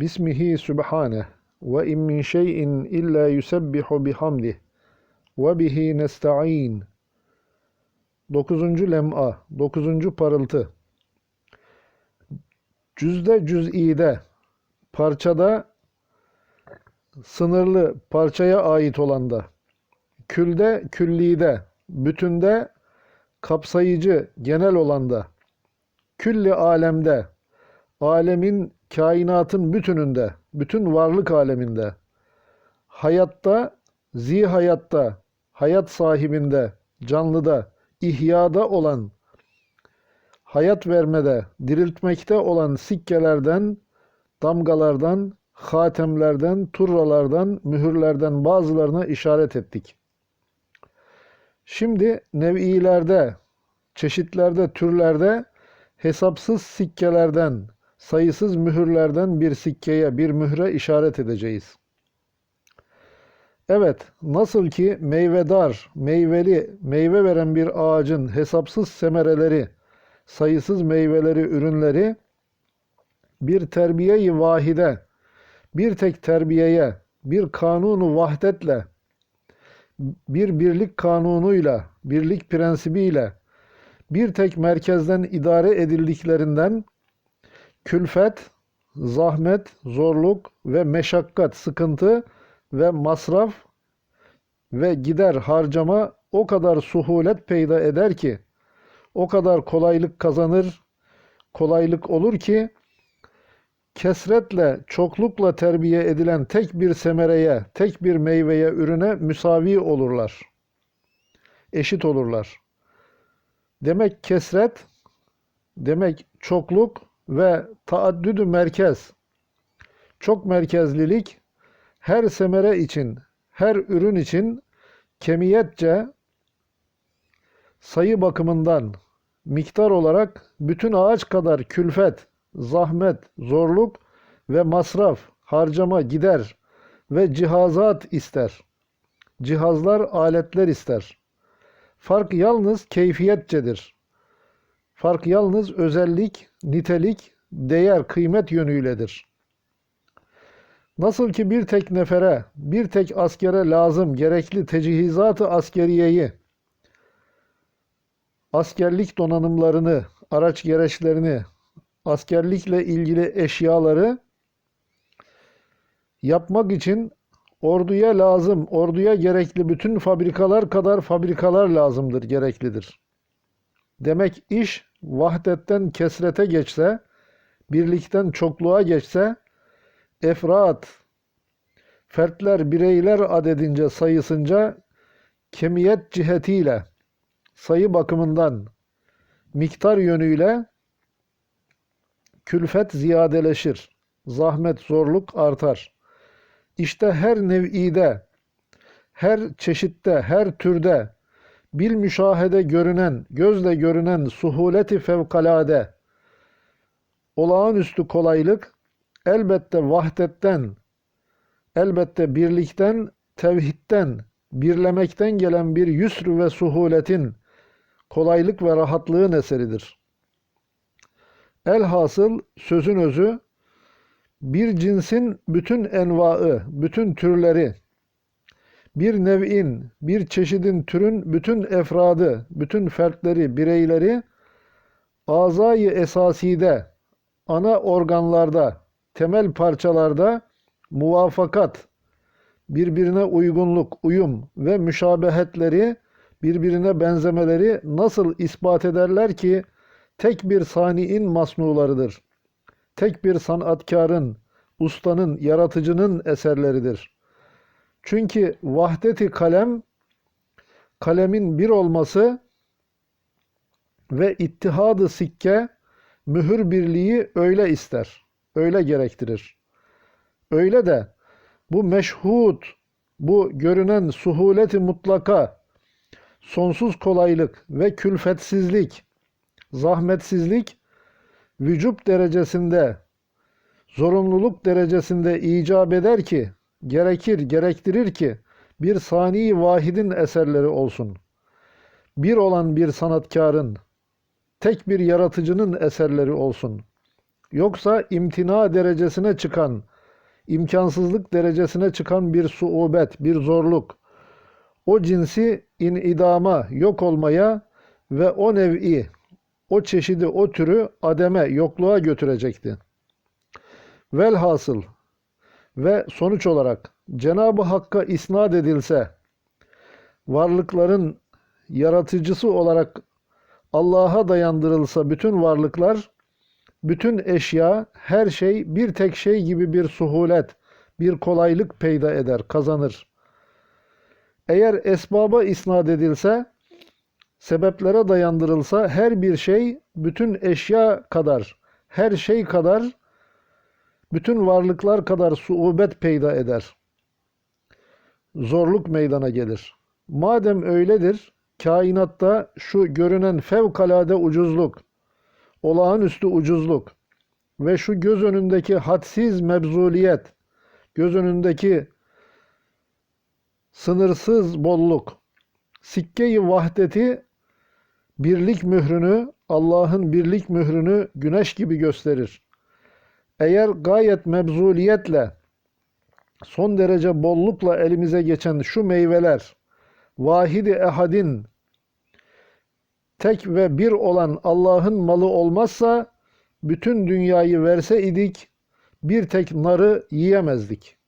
Bismihi Sübhaneh ve in min şeyin illa yusebbihu bihamdih ve bihi nesta'in 9. lem'a 9. parıltı Cüzde cüz'ide parçada sınırlı parçaya ait olanda külde küllide bütünde kapsayıcı genel olanda külli alemde alemin kainatın bütününde bütün varlık aleminde hayatta zi hayatta hayat sahibinde canlıda ihyada olan hayat vermede diriltmekte olan sikkelerden damgalardan hatemlerden turralardan mühürlerden bazılarına işaret ettik. Şimdi nev'ilerde, çeşitlerde, türlerde hesapsız sikkelerden, sayısız mühürlerden bir sikkeye, bir mühre işaret edeceğiz. Evet, nasıl ki meyvedar, meyveli, meyve veren bir ağacın hesapsız semereleri, sayısız meyveleri, ürünleri bir terbiye-i vahide, bir tek terbiyeye, bir kanunu vahdetle, bir birlik kanunuyla, birlik prensibiyle, bir tek merkezden idare edildiklerinden külfet, zahmet, zorluk ve meşakkat, sıkıntı ve masraf ve gider harcama o kadar suhulet peyda eder ki, o kadar kolaylık kazanır, kolaylık olur ki, kesretle, çoklukla terbiye edilen tek bir semereye, tek bir meyveye, ürüne müsavi olurlar. Eşit olurlar. Demek kesret, demek çokluk ve taaddüdü merkez. Çok merkezlilik her semere için, her ürün için kemiyetçe sayı bakımından miktar olarak bütün ağaç kadar külfet, zahmet, zorluk ve masraf, harcama, gider ve cihazat ister. Cihazlar, aletler ister. Fark yalnız keyfiyetçedir. Fark yalnız özellik, nitelik, değer, kıymet yönüyledir. Nasıl ki bir tek nefere, bir tek askere lazım gerekli tecihizatı askeriyeyi, askerlik donanımlarını, araç gereçlerini, askerlikle ilgili eşyaları yapmak için orduya lazım, orduya gerekli bütün fabrikalar kadar fabrikalar lazımdır, gereklidir. Demek iş vahdetten kesrete geçse, birlikten çokluğa geçse, efrat, fertler, bireyler adedince, sayısınca, kemiyet cihetiyle, sayı bakımından, miktar yönüyle külfet ziyadeleşir. Zahmet, zorluk artar. İşte her nev'ide, her çeşitte, her türde bil müşahede görünen, gözle görünen suhuleti fevkalade, olağanüstü kolaylık elbette vahdetten, elbette birlikten, tevhidden, birlemekten gelen bir yüsr ve suhuletin kolaylık ve rahatlığın eseridir. Elhasıl sözün özü bir cinsin bütün envaı, bütün türleri, bir nev'in, bir çeşidin türün bütün efradı, bütün fertleri, bireyleri azayı esaside, ana organlarda, temel parçalarda muvafakat, birbirine uygunluk, uyum ve müşabehetleri, birbirine benzemeleri nasıl ispat ederler ki tek bir saniin masnularıdır. Tek bir sanatkarın, ustanın, yaratıcının eserleridir. Çünkü vahdeti kalem, kalemin bir olması ve ittihadı sikke, mühür birliği öyle ister, öyle gerektirir. Öyle de bu meşhud, bu görünen suhuleti mutlaka, sonsuz kolaylık ve külfetsizlik, zahmetsizlik vücub derecesinde, zorunluluk derecesinde icap eder ki, gerekir, gerektirir ki bir sani vahidin eserleri olsun. Bir olan bir sanatkarın, tek bir yaratıcının eserleri olsun. Yoksa imtina derecesine çıkan, imkansızlık derecesine çıkan bir suubet, bir zorluk, o cinsi inidama, yok olmaya ve o nev'i, o çeşidi, o türü ademe, yokluğa götürecekti. Velhasıl ve sonuç olarak Cenab-ı Hakk'a isnat edilse, varlıkların yaratıcısı olarak Allah'a dayandırılsa bütün varlıklar, bütün eşya, her şey bir tek şey gibi bir suhulet, bir kolaylık peyda eder, kazanır. Eğer esbaba isnat edilse, sebeplere dayandırılsa her bir şey bütün eşya kadar, her şey kadar, bütün varlıklar kadar suubet peyda eder. Zorluk meydana gelir. Madem öyledir, kainatta şu görünen fevkalade ucuzluk, olağanüstü ucuzluk ve şu göz önündeki hadsiz mebzuliyet, göz önündeki sınırsız bolluk, sikke-i vahdeti birlik mührünü, Allah'ın birlik mührünü güneş gibi gösterir. Eğer gayet mebzuliyetle, son derece bollukla elimize geçen şu meyveler, vahidi ehadin, tek ve bir olan Allah'ın malı olmazsa, bütün dünyayı verse idik, bir tek narı yiyemezdik.